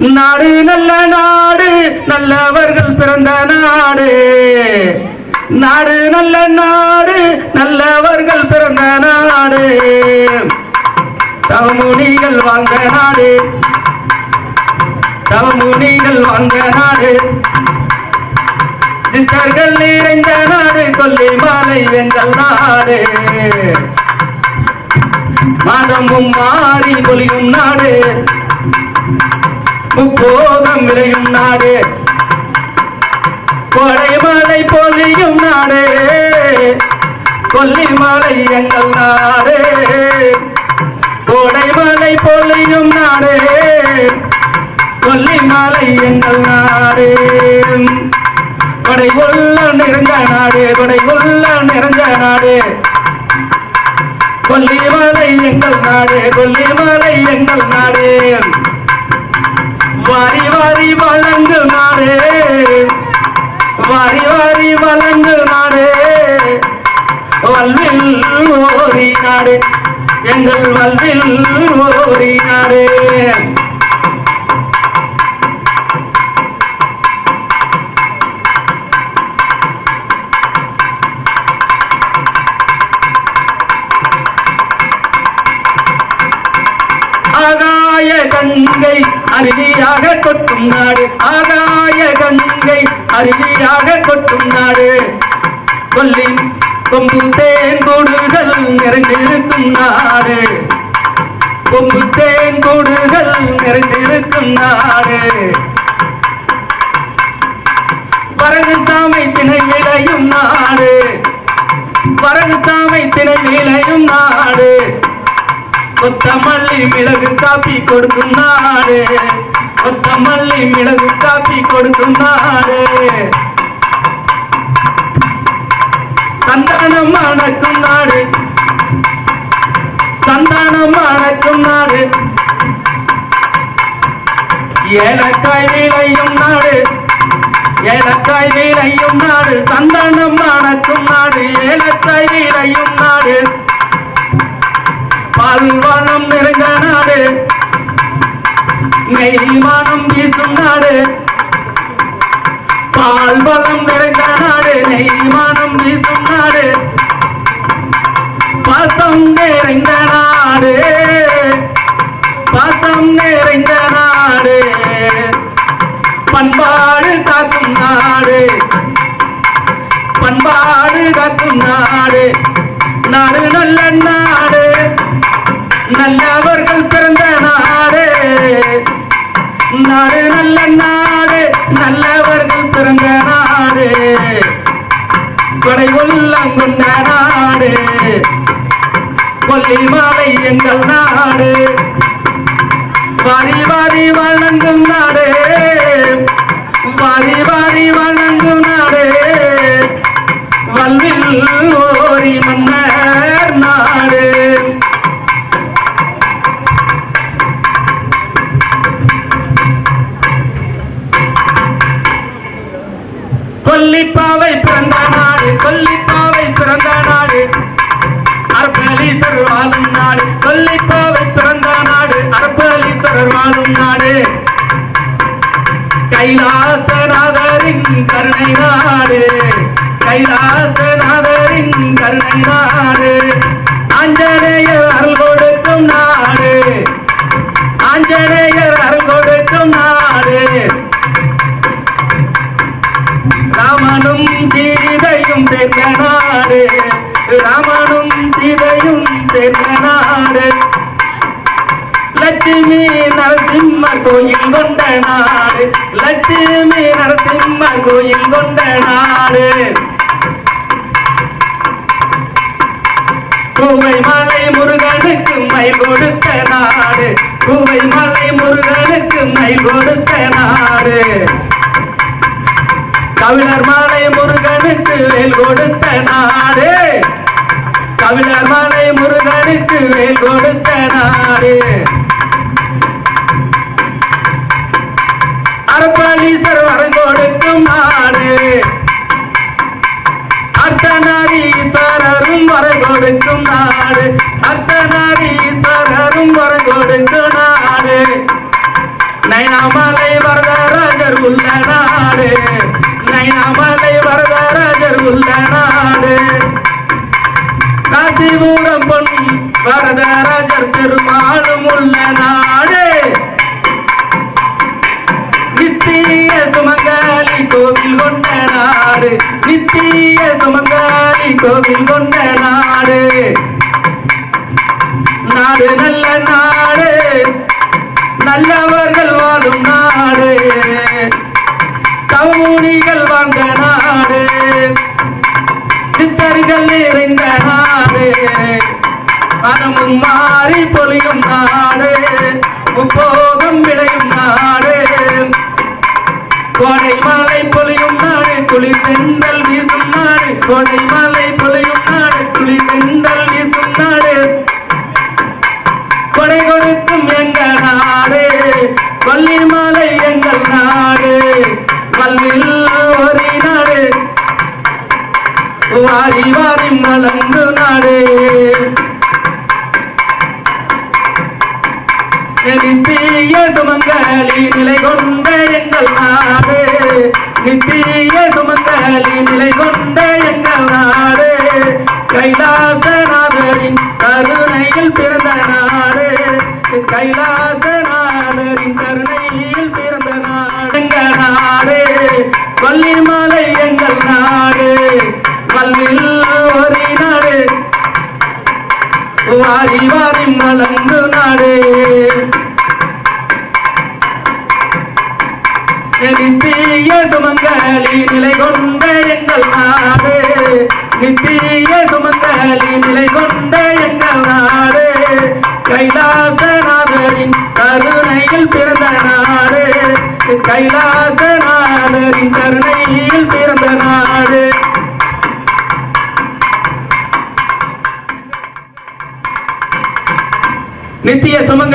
நாடு நல்ல நாடு நல்லவர்கள் பிறந்த நாடு. நாடு நல்ல நாடு நல்லவர்கள் பிறந்த நாடு. தவமுனிகள் வாழ்ந்த நாடு. தவமுனிகள் வாழ்ந்த நாடு. சித்தர்கள் நிறைந்த நாடு கொல்லிமலை எங்கள் நாடு. மாதமும் மாறி பொலியும் நாடு. நாடு. கொடைமலை பொலியும் நாடு. கொல்லிமலை எங்கள் நாடு. கொடைமலை பொலியும் நாடு. கொல்லிமலை எங்கள் நாடு. கொடை கொள்ள நிறைஞ்ச நாடு கொடை கொள்ள நிறைஞ்ச நாடு. கொல்லிமலை எங்கள் நாடு கொல்லிமலை எங்கள் நாடு. வாரி வாரி வளர்ந்து நாடே. வாரி வாரி வளர்ந்து நாடே. வல்வில் ஓரி நாடு. எங்கள் வல்வில் ஓரி நாடு. அருவியாக கொட்டும் நாடு ஆகாய கங்கை அருவியாக கொட்டும் நாடு. கொல்லின் கொம்பு தேன் கூடுகள் நிறைந்திருக்கும் நாடு. கொம்பு தேன் கூடுகள் நிறைந்திருக்கும் நாடு. வரகு திணை விளையும் நாடு. வரகு திணை விளையும் நாடு. கொத்தமல்லி மிளகு காப்பி கொடுக்கும் நாடு. கொத்தமல்லி மிளகு காப்பி கொடுக்கும் நாடு. சந்தானம் அணக்கும் நாடு. சந்தானம் அணக்கும் நாடு. ஏலக்காய் விளையும் நாடு. ஏலக்காய் விளையும் நாடு. சந்தானம் அணக்கும் நாடு. ஏலக்காய் விளையும் நாடு. பால்வானம் நிறைந்த நாடு. நெய்மானம் வீசும் நாடு. பால்வளம் நிறைந்த நாடு. நெய்மானம் வீசும் நாடு. பாசம் நிறைந்த நாடு. பாசம் நிறைந்த நாடு. பண்பாடு காக்கும் நாடு. பண்பாடு காக்கும் நாடு. நாடு நல்ல நாடு. நல்லவர்கள் பிறந்த நாடு. நாடு நல்ல நாடு நல்லவர்கள் பிறந்த நாடு. கொடை உள்ளம் கொண்ட நாடு. கொல்லிமலை எங்கள் நாடு. வாரி வாரி வழங்கும் நாடு. கொல்லிப்பாவை பிறந்த நாடு கொல்லிப்பாவை பிறந்த நாடு. அரபலீசர் வாழும் நாடு கொல்லிப்பாவை பிறந்த நாடு அரபலீசர் வாழும் நாடு. கைலா லட்சுமி நரசிம்ம கோயில் கொண்ட நாடு. லட்சுமி நரசிம்ம கோயில் கொண்ட நாடு. கூவை மலை முருகனுக்கு மை கொடுத்த நாடு. கூவை மலை முருகனுக்கு மை கொடுத்த நாடு. கவிழர் மாலை முருகனுக்கு வேல் கொடுத்த நாடு. கவிழர் மாலை முருகனுக்கு வேல் கொடுத்த நாடு. அர்ப்பணீஸ்வர் வரம் கொடுக்கும் நாடு. அர்த்தநாரீஸ்வரரும் வரம் கொடுக்கும் நாடு. அர்த்தநாரீஸ்வரரும் வரம் கொடுக்கும் நாடு. நைனாமலை வரதராஜர் உள்ள நாடு. நைனாமலை வரதராஜர் உள்ள நாடு. காசிபுரம் பொன் வரதராஜர் திருமாலும் உள்ள நாடு. நாடு. நித்திய சுமங்காரி கோவில் கொண்ட நாடு. நாடு நல்ல நாடு. நல்லவர்கள் வாழும் நாடு. கவுனிகள் வாழ்ந்த நாடு. சித்தர்கள் நிறைந்த நாடு. மனமும் மாறி பொழியும் நாடு. குளி குளிர் தென்றல் வீசும் நாடு கோடை மலை பொலியும் நாடு குளி தென்றல் வீசும் நாடு. கொடை கொடுக்கும் எங்கள் நாடு கொல்லிமலை எங்கள் நாடு கல்வில் ஒரு நாடு. வாரி வாரி மலங்கு நாடு. நித்திய சுமங்கலி நிலை கொண்ட எங்கள் நாடு. சுமங்கலி நிலை கொண்ட எங்கள் நாடு. கைலாசநாதரின் கருணையில் பிறந்த நாடு. கைலாசநாதரின் கருணையில் பிறந்த நாடு. எங்கள் நாடு. வள்ளிமலை நித்திய சுமங்கலி நிலை கொண்ட எங்கள் நாடு. நித்திய சுமங்கலி நிலை கொண்ட எங்கள் நாடு. கைலாசநாதரின் கருணையில் பிறந்த நாடு. கைலாசநாதரின் கருணையில் பிறந்த நாடு. நித்திய சுமங்க